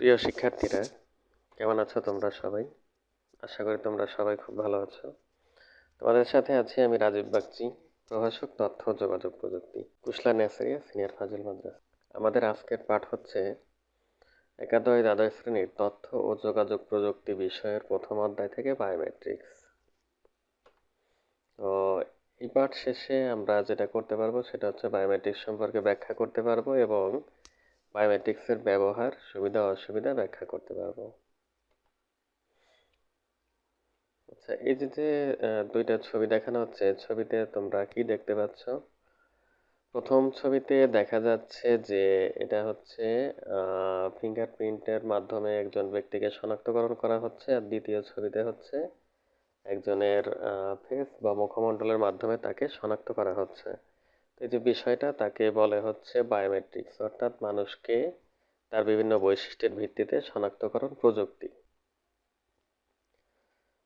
প্রিয় শিক্ষার্থীরা, কেমন আছো তোমরা সবাই? আশা করি তোমরা সবাই খুব ভালো আছো। তোমাদের সাথে আছি আমি রাজীব বাগচি, প্রভাষক তথ্য যোগাযোগ প্রযুক্তি, কুশলা নেসারিয়া সিনিয়র ফাজিল মাদ্রাসা। আমাদের আজকের পাঠ হচ্ছে একাদশ দ্বাদশ শ্রেণির তথ্য ও যোগাযোগ প্রযুক্তি বিষয়ের প্রথম অধ্যায় থেকে বায়োমেট্রিক্স তো এই পাঠ শেষে আমরা যেটা করতে পারব সেটা হচ্ছে বায়োমেট্রিক্স সম্পর্কে ব্যাখ্যা করতে পারব এবং বায়োমেট্রিক্সের ব্যবহার সুবিধা অসুবিধা ব্যাখ্যা করতে পারব। আচ্ছা এই যে যে দুইটা ছবি দেখানো হচ্ছে ছবিতে তোমরা কি দেখতে পাচ্ছ? প্রথম ছবিতে দেখা যাচ্ছে যে, এটা হচ্ছে ফিঙ্গারপ্রিন্টের মাধ্যমে একজন ব্যক্তিকে শনাক্তকরণ করা হচ্ছে, আর দ্বিতীয় ছবিতে হচ্ছে একজনের ফেস বা মুখমণ্ডলের মাধ্যমে তাকে শনাক্ত করা হচ্ছে। এই যে বিষয়টা তাকে বলে হচ্ছে বায়োমেট্রিক্স অর্থাৎ মানুষকে তার বিভিন্ন বৈশিষ্ট্যের ভিত্তিতে শনাক্তকরণ প্রযুক্তি।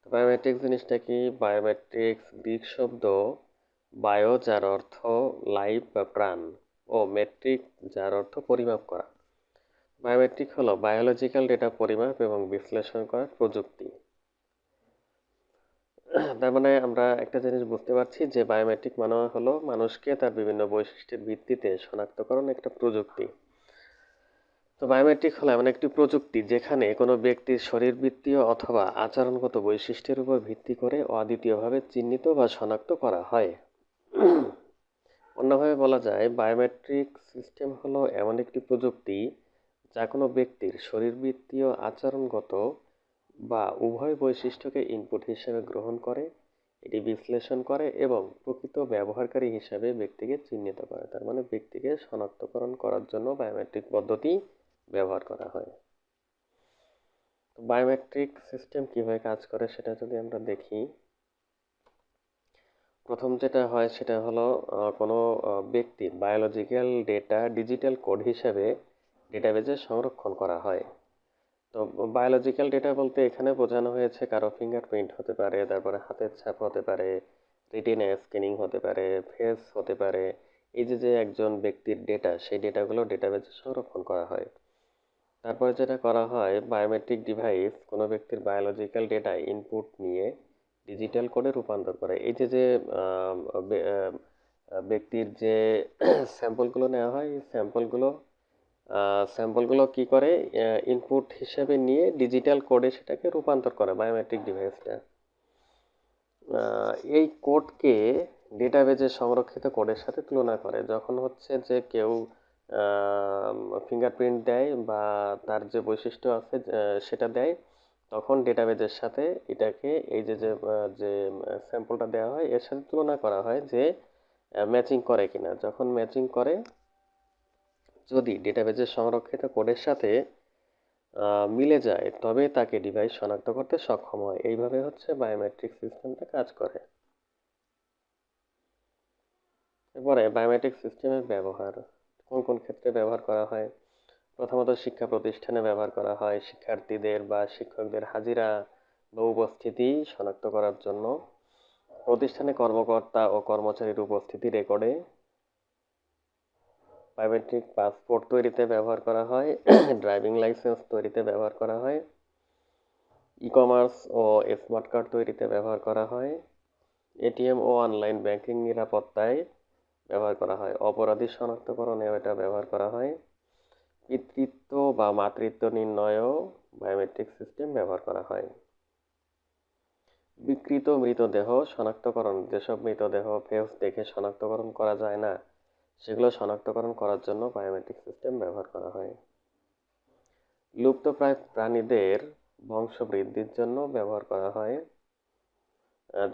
বায়োমেট্রিক্স জিনিসটা কি? বায়োমেট্রিক্স গ্রিক শব্দ বায়ো, যার অর্থ লাইফ বা প্রাণ, ও মেট্রিক যার অর্থ পরিমাপ করা। বায়োমেট্রিক হলো বায়োলজিক্যাল ডেটা পরিমাপ এবং বিশ্লেষণ করার প্রযুক্তি। তার মানে আমরা একটা জিনিস বুঝতে পারছি যে বায়োমেট্রিক মানে হলো মানুষকে তার বিভিন্ন বৈশিষ্ট্যের ভিত্তিতে শনাক্তকরণ একটা প্রযুক্তি। তো বায়োমেট্রিক হলো এমন একটি প্রযুক্তি যেখানে কোনো ব্যক্তির শরীরবৃত্তীয় অথবা আচরণগত বৈশিষ্ট্যের উপর ভিত্তি করে অদ্বিতীয়ভাবে চিহ্নিত বা শনাক্ত করা হয়। অন্যভাবে বলা যায় বায়োমেট্রিক সিস্টেম হলো এমন একটি প্রযুক্তি যা কোনো ব্যক্তির শরীরবৃত্তীয় আচরণগত বা উভয় বৈশিষ্ট্যকে ইনপুট হিসেবে গ্রহণ করে, এটি বিশ্লেষণ করে এবং প্রকৃত ব্যবহারকারী হিসাবে ব্যক্তিকে চিহ্নিত করে। তার মানে ব্যক্তিকে শনাক্তকরণ করার জন্য বায়োমেট্রিক পদ্ধতি ব্যবহার করা হয়। বায়োমেট্রিক সিস্টেম কীভাবে কাজ করে সেটা যদি আমরা দেখি, প্রথম যেটা হয় সেটা হলো কোনো ব্যক্তির বায়োলজিক্যাল ডেটা ডিজিটাল কোড হিসাবে ডেটাবেজে সংরক্ষণ করা হয়। তো বায়োলজিক্যাল ডেটা বলতে এখানে বোঝানো হয়েছে কারও ফিঙ্গারপ্রিন্ট হতে পারে, তারপরে হাতের ছাপ হতে পারে রিটিনা স্ক্যানিং হতে পারে ফেস হতে পারে। এই যে যে একজন ব্যক্তির ডেটা সেই ডেটাগুলো ডেটাবেজে সংরক্ষণ করা হয়। তারপরে যেটা করা হয় বায়োমেট্রিক ডিভাইস কোনো ব্যক্তির বায়োলজিক্যাল ডেটা ইনপুট নিয়ে ডিজিটাল কোডে রূপান্তর করে। এই যে যে ব্যক্তির যে স্যাম্পলগুলো নেওয়া হয়, এই স্যাম্পলগুলো স্যাম্পলগুলো কি করে? ইনপুট হিসেবে নিয়ে ডিজিটাল কোডে সেটাকে রূপান্তর করে বায়োমেট্রিক ডিভাইসটা এই কোডকে ডেটাবেজে সংরক্ষিত কোডের সাথে তুলনা করে। যখন হচ্ছে যে কেউ ফিঙ্গারপ্রিন্ট দেয় বা তার যে বৈশিষ্ট্য আছে সেটা দেয়, তখন ডেটাবেজের সাথে এটাকে এই যে যে যে স্যাম্পলটা দেওয়া হয়, এর সাথে তুলনা করা হয় যে ম্যাচিং করে কিনা। যখন ম্যাচিং করে যদি ডেটাবেজে সংরক্ষিত কোডের সাথে মিলে যায়, তবে তাকে ডিভাইস শনাক্ত করতে সক্ষম হয়। এইভাবে হচ্ছে বায়োমেট্রিক সিস্টেমটা কাজ করে। এরপরে বায়োমেট্রিক সিস্টেমের ব্যবহার। কোন কোন ক্ষেত্রে ব্যবহার করা হয়? প্রথমত শিক্ষা প্রতিষ্ঠানে ব্যবহার করা হয়। শিক্ষার্থীদের বা শিক্ষকদের হাজিরা বা উপস্থিতি শনাক্ত করার জন্য। প্রতিষ্ঠানে কর্মকর্তা ও কর্মচারীর উপস্থিতি রেকর্ডে বায়োমেট্রিক পাসপোর্ট তৈরিতে ব্যবহার করা হয় ড্রাইভিং লাইসেন্স তৈরিতে ব্যবহার করা হয় ই কমার্স ও স্মার্ট কার্ড তৈরিতে ব্যবহার করা হয় এটিএম ও অনলাইন ব্যাংকিং নিরাপত্তায় ব্যবহার করা হয়, অপরাধী শনাক্তকরণেও এটা ব্যবহার করা হয়, পিতৃত্ব বা মাতৃত্ব নির্ণয়েও বায়োমেট্রিক সিস্টেম ব্যবহার করা হয়। বিকৃত মৃতদেহ শনাক্তকরণ, যেসব মৃতদেহ ফেস দেখে শনাক্তকরণ করা যায় না সেগুলো শনাক্তকরণ করার জন্য বায়োমেট্রিক সিস্টেম ব্যবহার করা হয়। লুপ্তপ্রায় প্রাণীদের বংশ বৃদ্ধির জন্য ব্যবহার করা হয়।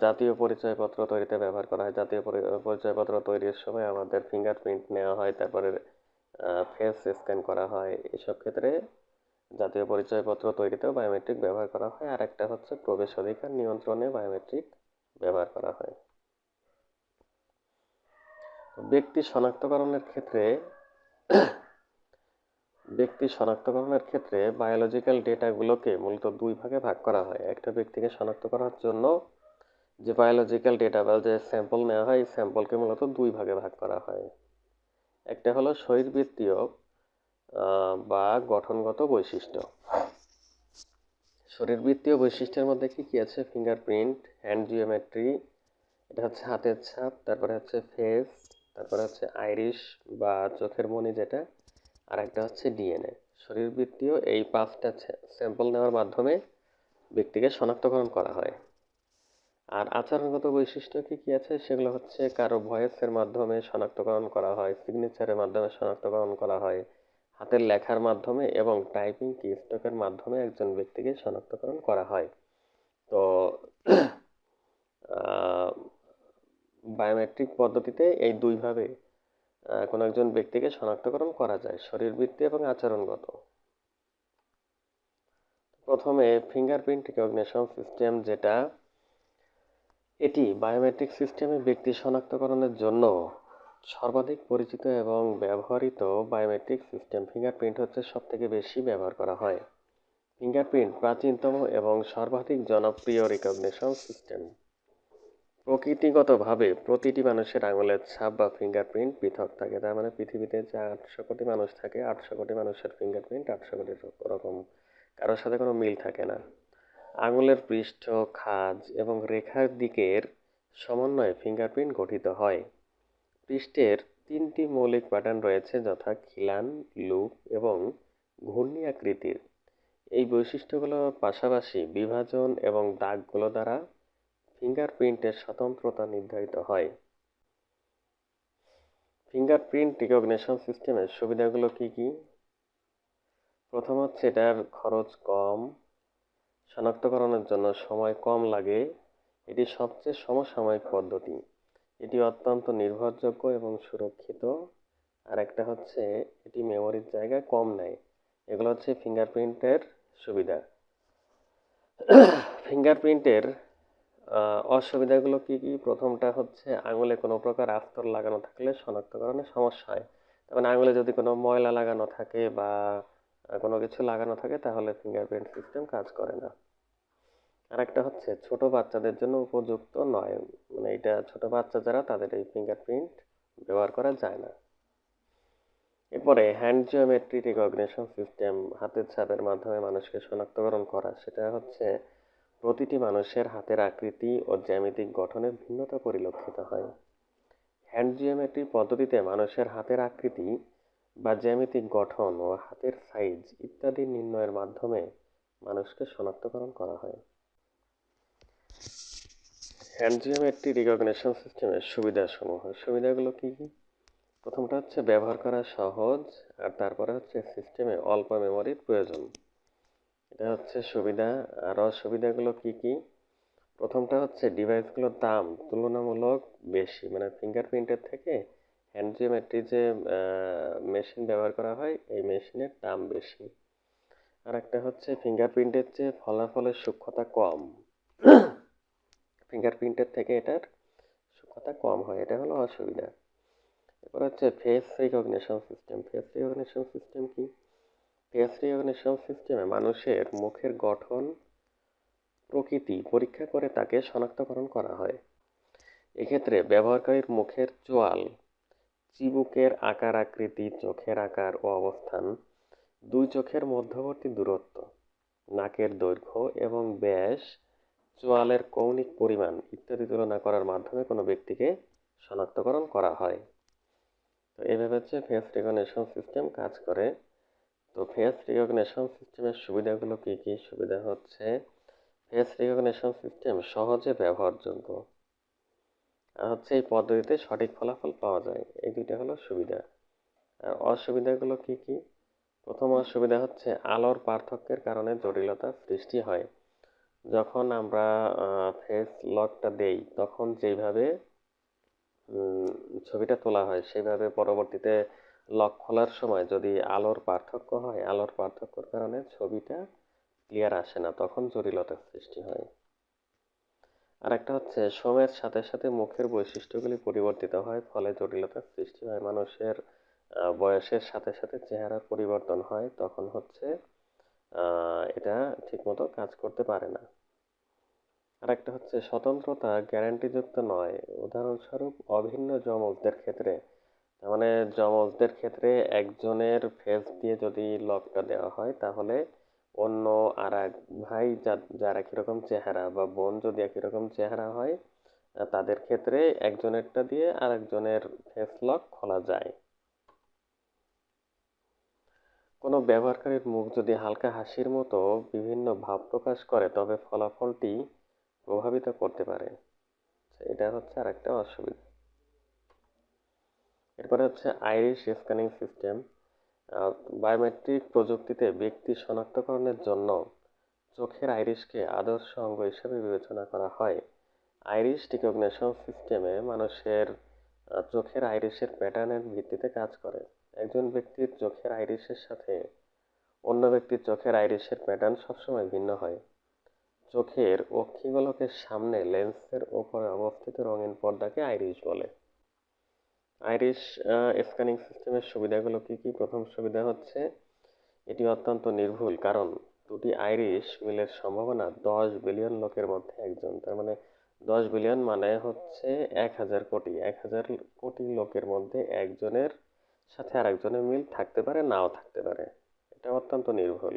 জাতীয় পরিচয়পত্র তৈরিতে ব্যবহার করা হয়। জাতীয় পরিচয়পত্র তৈরির সময় আমাদের ফিঙ্গারপ্রিন্ট নেওয়া হয়, তারপরে ফেস স্ক্যান করা হয়। এসব ক্ষেত্রে জাতীয় পরিচয়পত্র তৈরিতেও বায়োমেট্রিক ব্যবহার করা হয়। আর একটা হচ্ছে প্রবেশ অধিকার নিয়ন্ত্রণে বায়োমেট্রিক ব্যবহার করা হয়। ব্যক্তি শনাক্তকরণের ক্ষেত্রে, ব্যক্তি শনাক্তকরণের ক্ষেত্রে বায়োলজিক্যাল ডেটাগুলোকে মূলত দুই ভাগে ভাগ করা হয়। একটা ব্যক্তিকে শনাক্ত করার জন্য যে বায়োলজিক্যাল ডেটা বা যে স্যাম্পল নেওয়া হয়, এই স্যাম্পলকে মূলত দুই ভাগে ভাগ করা হয়। একটা হলো শরীরবৃত্তীয় বা গঠনগত বৈশিষ্ট্য। শরীরবৃত্তীয় বৈশিষ্ট্যের মধ্যে কি কি আছে? ফিঙ্গারপ্রিন্ট হ্যান্ড জিওমেট্রি এটা হচ্ছে হাতের ছাপ, তারপরে হচ্ছে ফেস তারপরে হচ্ছে আইরিশ বা চোখের মনি যেটা আর একটা হচ্ছে ডিএনএ। শরীরবৃত্তীয় এই পাঁচটা স্যাম্পল নেওয়ার মাধ্যমে ব্যক্তিকে শনাক্তকরণ করা হয়। আর আচরণগত বৈশিষ্ট্য কি কি আছে সেগুলো হচ্ছে কারও ভয়েসের মাধ্যমে শনাক্তকরণ করা হয় সিগনেচারের মাধ্যমে শনাক্তকরণ করা হয়, হাতের লেখার মাধ্যমে এবং টাইপিং কি কিস্টকের মাধ্যমে একজন ব্যক্তিকে শনাক্তকরণ করা হয়। তো বায়োমেট্রিক পদ্ধতিতে এই দুইভাবে কোনো একজন ব্যক্তিকে শনাক্তকরণ করা যায়, শরীরবৃত্তি এবং আচরণগত। প্রথমে ফিঙ্গারপ্রিন্ট রিকগনিশন সিস্টেম যেটা, এটি বায়োমেট্রিক সিস্টেমে ব্যক্তি শনাক্তকরণের জন্য সর্বাধিক পরিচিত এবং ব্যবহৃত বায়োমেট্রিক সিস্টেম ফিঙ্গারপ্রিন্ট হচ্ছে সবথেকে বেশি ব্যবহার করা হয়। ফিঙ্গারপ্রিন্ট প্রাচীনতম এবং সর্বাধিক জনপ্রিয় রিকগনিশন সিস্টেম প্রকৃতিগতভাবে প্রতিটি মানুষের আঙুলের ছাপ বা ফিঙ্গারপ্রিন্ট পৃথক থাকে। তার মানে পৃথিবীতে যে আটশো কোটি মানুষ থাকে, আটশো কোটি মানুষের ফিঙ্গারপ্রিন্ট আটশো কোটি রকম কারোর সাথে কোনো মিল থাকে না। আঙুলের পৃষ্ঠ, খাজ এবং রেখার দিকের সমন্বয়ে ফিঙ্গারপ্রিন্ট গঠিত হয়। পৃষ্ঠের তিনটি মৌলিক প্যাটার্ন রয়েছে, যথা খিলান, লুপ এবং ঘূর্ণি আকৃতির। এই বৈশিষ্ট্যগুলোর পাশাপাশি বিভাজন এবং দাগগুলো দ্বারা ফিঙ্গারপ্রিন্টের স্বতন্ত্রতা নির্ধারিত হয়। ফিঙ্গারপ্রিন্ট রিকগনিশন সিস্টেমের সুবিধাগুলো কি কি? প্রথম হচ্ছে এটার খরচ কম। শনাক্তকরণের জন্য সময় কম লাগে। এটি সবচেয়ে সমসাময়িক পদ্ধতি। এটি অত্যন্ত নির্ভরযোগ্য এবং সুরক্ষিত। আর একটা হচ্ছে, এটি মেমোরির জায়গা কম নেয়। এগুলো হচ্ছে ফিঙ্গারপ্রিন্টের সুবিধা। ফিঙ্গারপ্রিন্টের অসুবিধাগুলো কি কি? প্রথমটা হচ্ছে আঙুলে কোনো প্রকার আস্তর লাগানো থাকলে শনাক্তকরণে সমস্যা হয়। তার মানে আঙুলে যদি কোনো ময়লা লাগানো থাকে বা কোনো কিছু লাগানো থাকে তাহলে ফিঙ্গারপ্রিন্ট সিস্টেম কাজ করে না। আর একটা হচ্ছে ছোট বাচ্চাদের জন্য উপযুক্ত নয়। মানে এটা ছোট বাচ্চা যারা, তাদের এই ফিঙ্গারপ্রিন্ট ব্যবহার করা যায় না। এরপরে হ্যান্ড জিওমেট্রি রিকগনিশন সিস্টেম হাতের ছাপের মাধ্যমে মানুষকে শনাক্তকরণ করা। সেটা হচ্ছে প্রতিটি মানুষের হাতের আকৃতি ও জ্যামিতিক গঠনে ভিন্নতা পরিলক্ষিত হয়। হ্যান্ড জিওমেট্রি পদ্ধতিতে মানুষের হাতের আকৃতি বা জ্যামিতিক গঠন ও হাতের সাইজ ইত্যাদি নির্ণয়ের মাধ্যমে মানুষকে শনাক্তকরণ করা হয়। হ্যান্ড জিওমেট্রি রিকগনিশন সিস্টেমের সুবিধাসমূহ। সুবিধাগুলো কী কী? প্রথমটা হচ্ছে ব্যবহার করা সহজ আর তারপরে হচ্ছে সিস্টেমে অল্প মেমোরির প্রয়োজন। এটা হচ্ছে সুবিধা। আর অসুবিধাগুলো কি কি? প্রথমটা হচ্ছে ডিভাইসগুলোর দাম তুলনামূলক বেশি। মানে ফিঙ্গারপ্রিন্টের থেকে হ্যান্ড জিওমেট্রি যে মেশিন ব্যবহার করা হয়, এই মেশিনের দাম বেশি। আর একটা হচ্ছে ফিঙ্গারপ্রিন্টের চেয়ে ফলাফলের সূক্ষ্মতা কম। ফিঙ্গারপ্রিন্টের থেকে এটার সূক্ষ্মতা কম হয়। এটা হলো অসুবিধা। এরপর হচ্ছে face recognition system face recognition system কি? ফেস রিকগনিশন সিস্টেমে মানুষের মুখের গঠন, প্রকৃতি পরীক্ষা করে তাকে শনাক্তকরণ করা হয়। এক্ষেত্রে ব্যবহারকারীর মুখের চোয়াল, চিবুকের আকার আকৃতি, চোখের আকার ও অবস্থান দুই চোখের মধ্যবর্তী দূরত্ব, নাকের দৈর্ঘ্য এবং ব্যাস, চোয়ালের কৌণিক পরিমাণ ইত্যাদি তুলনা করার মাধ্যমে কোনো ব্যক্তিকে শনাক্তকরণ করা হয়। তো এইভাবে হচ্ছে ফেস রিকগনিশন সিস্টেম কাজ করে। তো ফেস রিকগনিশন সিস্টেমের সুবিধাগুলো কী কী? সুবিধা হচ্ছে ফেস রিকগনিশন সিস্টেম সহজে ব্যবহারযোগ্য। আর হচ্ছে এই পদ্ধতিতে সঠিক ফলাফল পাওয়া যায়। এই দুইটা হলো সুবিধা। আর অসুবিধাগুলো কী কী? প্রথম অসুবিধা হচ্ছে আলোর পার্থক্যের কারণে জটিলতা সৃষ্টি হয়। যখন আমরা ফেস লকটা দেই, তখন যেভাবে ছবিটা তোলা হয় সেভাবে পরবর্তীতে লক খোলার সময় যদি আলোর পার্থক্য হয়, আলোর পার্থক্যর কারণে ছবিটা ক্লিয়ার আসে না, তখন জটিলতার সৃষ্টি হয়। আর একটা হচ্ছে, সময়ের সাথে সাথে মুখের বৈশিষ্ট্যগুলি পরিবর্তিত হয়, ফলে জটিলতার সৃষ্টি হয়। মানুষের বয়সের সাথে সাথে চেহারার পরিবর্তন হয়, তখন হচ্ছে এটা ঠিকমতো কাজ করতে পারে না। আর একটা হচ্ছে, স্বতন্ত্রতা গ্যারান্টিযুক্ত নয়। উদাহরণস্বরূপ, অভিন্ন যমকদের ক্ষেত্রে তার মানে যমজদের ক্ষেত্রে একজনের ফেস দিয়ে যদি লকটা দেওয়া হয়, তাহলে অন্য আর এক ভাই যার একই রকম চেহারা বা বোন যদি একই রকম চেহারা হয় তাদের ক্ষেত্রে একজনেরটা দিয়ে আর একজনের ফেস লক খোলা যায়। কোনো ব্যবহারকারীর মুখ যদি হালকা হাসির মতো বিভিন্ন ভাব প্রকাশ করে, তবে ফলাফলটি প্রভাবিত করতে পারে। এটা হচ্ছে আর একটা অসুবিধা। এরপরে হচ্ছে আইরিশ স্ক্যানিং সিস্টেম বায়োমেট্রিক প্রযুক্তিতে ব্যক্তি শনাক্তকরণের জন্য চোখের আইরিশকে আদর্শ অঙ্গ হিসেবে বিবেচনা করা হয়। আইরিশ রিকগনিশন সিস্টেমে মানুষের চোখের আইরিশের প্যাটার্নের ভিত্তিতে কাজ করে। একজন ব্যক্তির চোখের আইরিশের সাথে অন্য ব্যক্তির চোখের আইরিশের প্যাটার্ন সবসময় ভিন্ন হয়। চোখের অক্ষিগোলকের সামনে লেন্সের ওপরে অবস্থিত রঙিন পর্দাকে আইরিশ বলে। আইরিশ স্ক্যানিং সিস্টেমের সুবিধাগুলো কি কি? প্রথম সুবিধা হচ্ছে এটি অত্যন্ত নির্ভুল, কারণ দুটি আইরিশ মিলের সম্ভাবনা দশ বিলিয়ন লোকের মধ্যে একজন। তার মানে দশ বিলিয়ন মানে হচ্ছে এক হাজার কোটি। এক হাজার কোটি লোকের মধ্যে একজনের সাথে আরেকজনের মিল থাকতে পারে, নাও থাকতে পারে। এটা অত্যন্ত নির্ভুল।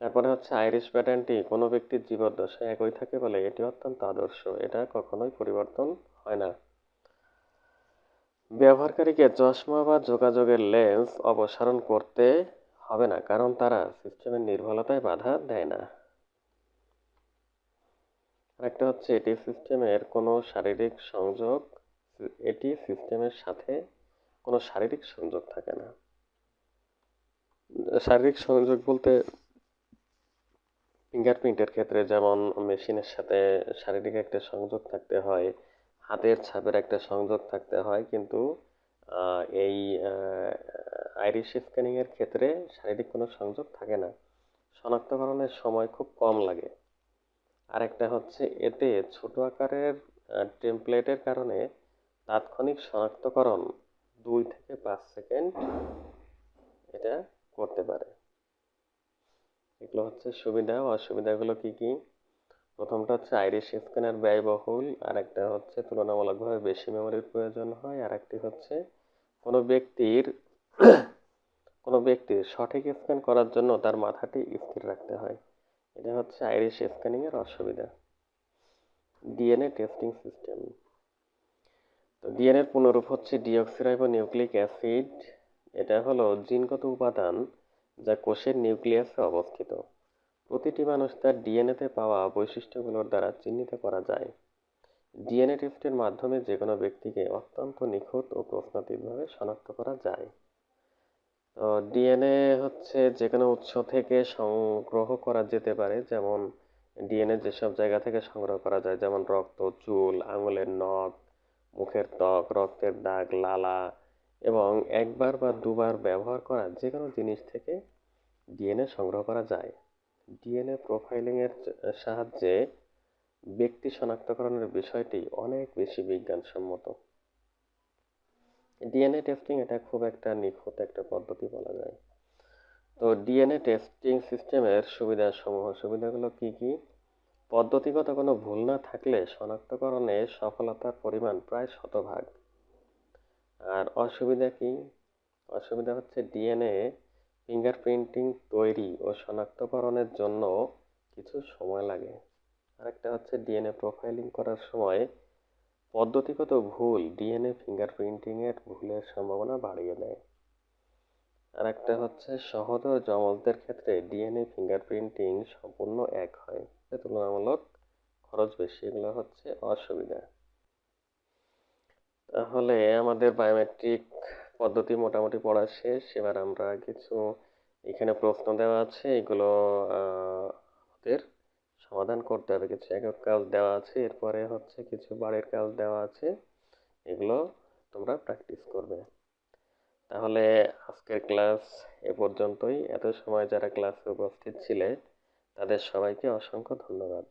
তারপরে হচ্ছে আইরিশ প্যাটার্নটি, কোনো ব্যক্তির জীবদ্দশায় একই থাকে বলে এটি অত্যন্ত আদর্শ। এটা কখনোই পরিবর্তন হয় না। ব্যবহারকারীকে চশমা বা যোগাযোগের লেন্স অপসারণ করতে হবে না, কারণ তারা সিস্টেমের নির্ভুলতায় বাধা দেয় না। আরেকটা হচ্ছে, এটি সিস্টেমের কোনো শারীরিক সংযোগ, এটি সিস্টেমের সাথে কোনো শারীরিক সংযোগ থাকে না। শারীরিক সংযোগ বলতে ফিঙ্গারপ্রিন্টের ক্ষেত্রে যেমন মেশিনের সাথে শারীরিক একটা সংযোগ থাকতে হয় হাতের ছাপের একটা সংযোগ থাকতে হয়, কিন্তু এই আইরিশ স্ক্যানিংয়ের ক্ষেত্রে শারীরিক কোনো সংযোগ থাকে না। শনাক্তকরণের সময় খুব কম লাগে। আরেকটা হচ্ছে এতে ছোট আকারের টেমপ্লেটের কারণে তাৎক্ষণিক শনাক্তকরণ দুই থেকে পাঁচ সেকেন্ড এটা করতে পারে। এগুলো হচ্ছে সুবিধা অসুবিধাগুলো কি কি? প্রথমটা হচ্ছে আইরিশ স্ক্যানার ব্যয়বহুল আর একটা হচ্ছে তুলনামূলকভাবে বেশি মেমোরির প্রয়োজন হয় আর একটি হচ্ছে কোনো ব্যক্তির কোনো ব্যক্তির সঠিক স্ক্যান করার জন্য তার মাথাটি স্থির রাখতে হয়। এটা হচ্ছে আইরিশ স্ক্যানিংয়ের অসুবিধা। DNA testing system. তো ডিএনএর পুনরূপ হচ্ছে ডিঅক্সিরাইবো নিউক্লিক অ্যাসিড। এটা হলো জিনগত উপাদান যা কোষের নিউক্লিয়াসে অবস্থিত। প্রতিটি মানুষ তার ডিএনএতে পাওয়া বৈশিষ্ট্যগুলোর দ্বারা চিহ্নিত করা যায়। ডিএনএ টেস্টের মাধ্যমে যে কোনো ব্যক্তিকে অত্যন্ত নিখুঁত ও প্রশ্নাতীতভাবে শনাক্ত করা যায়। তো ডিএনএ হচ্ছে যে কোনো উৎস থেকে সংগ্রহ করা যেতে পারে, যেমন ডিএনএ যেসব জায়গা থেকে সংগ্রহ করা যায়, যেমন রক্ত, চুল, আঙুলের নখ, মুখের ত্বক, রক্তের দাগ, লালা, এবং একবার বা দুবার ব্যবহার করা যে কোনো জিনিস থেকে ডিএনএ সংগ্রহ করা যায়। ডিএনএ প্রোফাইলিংয়ের সাহায্যে ব্যক্তি শনাক্তকরণের বিষয়টি অনেক বেশি বিজ্ঞানসম্মত। ডিএনএ টেস্টিং এটা খুব একটা নিখুঁত একটা পদ্ধতি বলা যায়। তো ডিএনএ টেস্টিং সিস্টেমের সুবিধাসমূহ, সুবিধাগুলো কি কি? পদ্ধতিগত কোনো ভুল না থাকলে শনাক্তকরণে সফলতার পরিমাণ প্রায় শতভাগ। আর অসুবিধা কি? অসুবিধা হচ্ছে ডিএনএ ফিঙ্গারপ্রিন্টিং তৈরি ও শনাক্তকরণের জন্য কিছু সময় লাগে। আরেকটা হচ্ছে ডিএনএ প্রোফাইলিং করার সময় পদ্ধতিগত ভুল ডিএনএ ফিঙ্গারপ্রিন্টিংয়ের ভুলের সম্ভাবনা বাড়িয়ে দেয়। আর একটা হচ্ছে সহদর জমজদের ক্ষেত্রে ডিএনএ ফিঙ্গারপ্রিন্টিং সম্পূর্ণ এক হয়। তুলনামূলক খরচ বেশি, এগুলো হচ্ছে অসুবিধা। তাহলে আমাদের বায়োমেট্রিক পদ্ধতি মোটামুটি পড়া শেষ। এবার আমরা কিছু এখানে প্রশ্ন দেওয়া আছে, এগুলো আমাদের সমাধান করতে হবে। কিছু একক কাজ দেওয়া আছে, এরপরে হচ্ছে কিছু বাড়ির কাজ দেওয়া আছে। এগুলো তোমরা প্র্যাকটিস করবে। তাহলে আজকের ক্লাস এ পর্যন্তই। এত সময় যারা ক্লাসে উপস্থিত ছিলে, তাদের সবাইকে অসংখ্য ধন্যবাদ।